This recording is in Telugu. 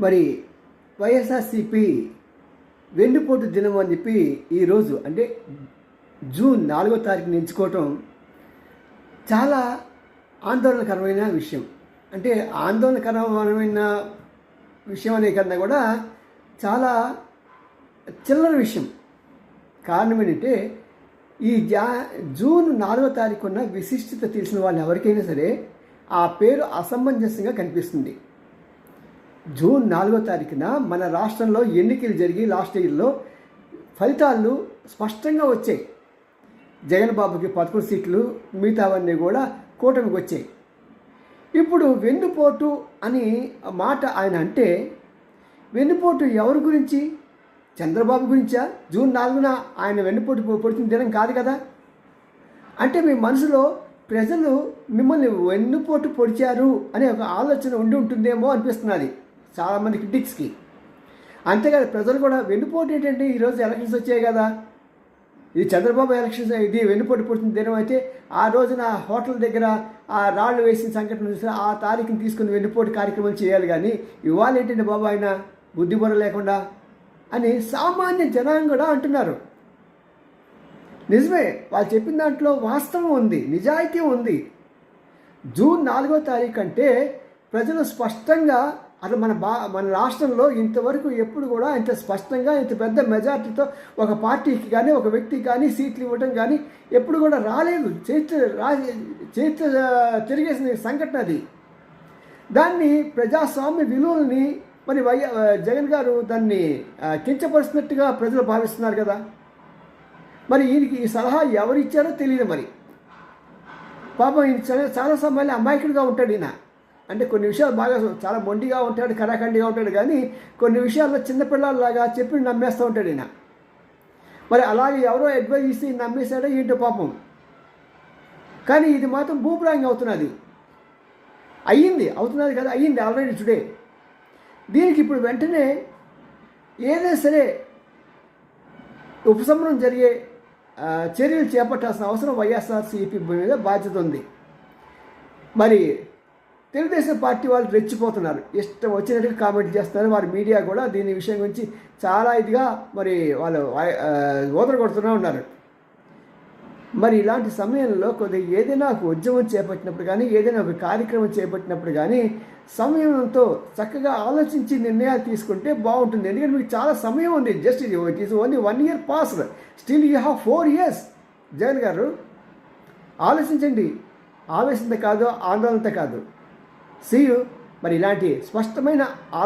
మరి వైఎస్ఆర్సిపి వెన్నుపోటు దినం అని చెప్పి ఈరోజు అంటే జూన్ నాలుగో తారీఖుని ఎంచుకోవటం చాలా ఆందోళనకరమైన విషయం. అంటే ఆందోళనకరమైన విషయం అనే కన్నా కూడా చాలా చిల్లర విషయం. కారణం ఏంటంటే ఈ జా జూన్ నాలుగో తారీఖున విశిష్టత తెలిసిన వాళ్ళు ఎవరికైనా సరే ఆ పేరు అసమంజసంగా కనిపిస్తుంది. జూన్ నాలుగో తారీఖున మన రాష్ట్రంలో ఎన్నికలు జరిగి లాస్ట్ ఇయర్లో ఫలితాలు స్పష్టంగా వచ్చాయి. జగన్ బాబుకి పదకొండు సీట్లు మిగతావన్నీ కూడా కూటమికి వచ్చాయి. ఇప్పుడు వెన్నుపోటు అని మాట ఆయన అంటే వెన్నుపోటు ఎవరి గురించి? చంద్రబాబు గురించా? జూన్ నాలుగున ఆయన వెన్నుపోటు పొడిచిన దినం కాదు కదా? అంటే మీ మనసులో ప్రజలు మిమ్మల్ని వెన్నుపోటు పొడిచారు అనే ఒక ఆలోచన ఉండి ఉంటుందేమో అనిపిస్తున్నది. చాలామంది క్రిటిక్స్కి అంతేకాదు ప్రజలు కూడా వెన్నుపోటు ఏంటంటే ఈరోజు ఎలక్షన్స్ వచ్చాయి కదా. ఇది చంద్రబాబు ఎలక్షన్స్ ఇది వెన్నుపోటు పుట్టిన దినం అయితే ఆ రోజున హోటల్ దగ్గర ఆ రాళ్ళు వేసిన సంఘటన చూసిన ఆ తారీఖుని తీసుకుని వెన్నుపోటు కార్యక్రమం చేయాలి కానీ ఇవాళ ఏంటంటే బాబు ఆయన బుద్ధి బుర్ర లేకుండా అని సామాన్య జనాన్ని కూడా అంటున్నారు. నిజమే వాళ్ళు చెప్పిన దాంట్లో వాస్తవం ఉంది నిజాయితీ ఉంది. జూన్ నాలుగో తారీఖు అంటే ప్రజలు స్పష్టంగా అట్లా మన బా మన రాష్ట్రంలో ఇంతవరకు ఎప్పుడు కూడా ఇంత స్పష్టంగా ఇంత పెద్ద మెజార్టీతో ఒక పార్టీకి కానీ ఒక వ్యక్తికి కానీ సీట్లు ఇవ్వడం కానీ ఎప్పుడు కూడా రాలేదు. చరిత్ర రా చరిత్ర తిరిగేసిన సంఘటన అది. దాన్ని ప్రజాస్వామ్య విలువల్ని మరి వై జగన్ గారు దాన్ని కించపరుస్తున్నట్టుగా ప్రజలు భావిస్తున్నారు కదా. మరి ఈయనకి ఈ సలహా ఎవరిచ్చారో తెలియదు మరి. పాపం ఈయన చాలా చాలా సమయాల్లో అమాయకుడిగా ఉంటాడు ఈయన. అంటే కొన్ని విషయాలు బాగా చాలా మొండిగా ఉంటాడు కరాఖండిగా ఉంటాడు కానీ కొన్ని విషయాల్లో చిన్నపిల్లలాగా చెప్పి నమ్మేస్తూ ఉంటాడు ఈయన. మరి అలాగే ఎవరో అడ్వైజ్ ఇస్తే నమ్మేశాడో ఏంటో పాపం. కానీ ఇది మాత్రం భూప్రాయంగా అవుతున్నది. అయ్యింది అవుతున్నది కదా అయ్యింది ఆల్రెడీ టుడే దీనికి ఇప్పుడు వెంటనే ఏదైనా సరే ఉపశమనం జరిగే చర్యలు చేపట్టాల్సిన అవసరం వైఎస్ఆర్సీపీ మీద బాధ్యత ఉంది. మరి తెలుగుదేశం పార్టీ వాళ్ళు రెచ్చిపోతున్నారు. ఇష్టం వచ్చినట్టుగా కామెంట్ చేస్తున్నారు. వారి మీడియా కూడా దీని విషయం గురించి చాలా ఇదిగా మరి వాళ్ళు ఓదర కొడుతూనే ఉన్నారు. మరి ఇలాంటి సమయంలో కొద్దిగా ఏదైనా ఒక ఉద్యమం చేపట్టినప్పుడు కానీ ఏదైనా ఒక కార్యక్రమం చేపట్టినప్పుడు కానీ సమయంతో చక్కగా ఆలోచించి నిర్ణయాలు తీసుకుంటే బాగుంటుంది. ఎందుకంటే మీకు చాలా సమయం ఉంది. జస్ట్ ఇది it is only one year pass still you have four years Jagan garu ఆలోచించండి. ఆవేశంతో కాదు ఆందోళనతో కాదు. సీయు మరి ఇలాంటి స్పష్టమైన ఆలో